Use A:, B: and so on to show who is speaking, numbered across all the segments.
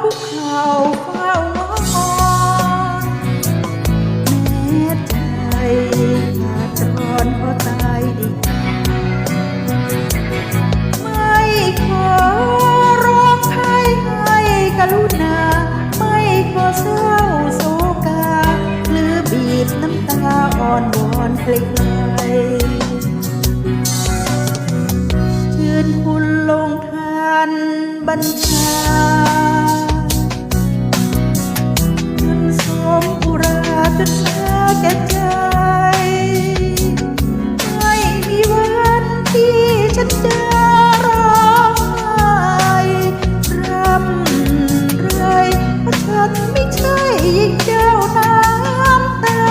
A: คุกเข่าเฝ้างอมองแม้ใจขาดร้อนเพราะตายดีไม่ขอร้องไห้ให้กรุณา ไม่ขอเศร้าโศกา หรือบีบน้ำตาอ่อนวอนเพลงไชื่นคุณลงทานบัญชา ฉันจะร้องไห้ร่ำไรเพราะฉันไม่ใช่หญิงเจ้าน้ำตา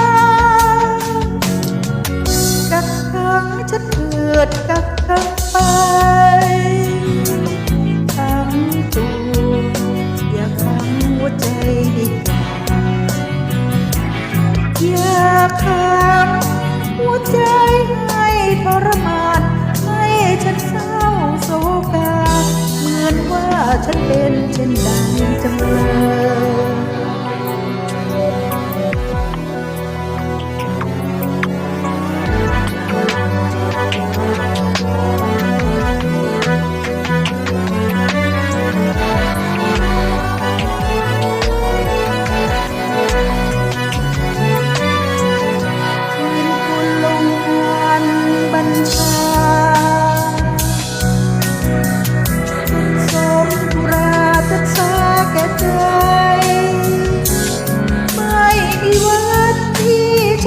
A: กักขังฉันเกิดกักขังไปทั้งตัวอย่าขังหัวใจดีกว่าอย่าขัง เป็นเช่นดังจำเลย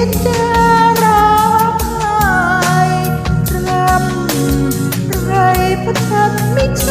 A: ฉันจะร้องไห้รำไรเพราะฉันไม่ใช่ ่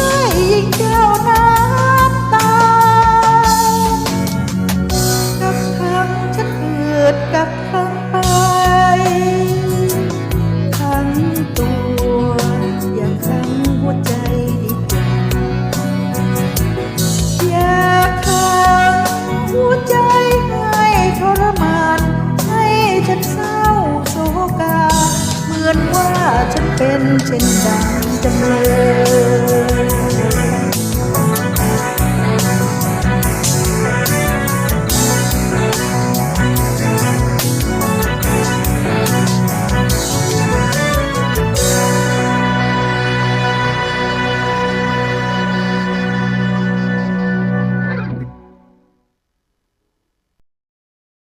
A: เป็นเช่นดังจำเลย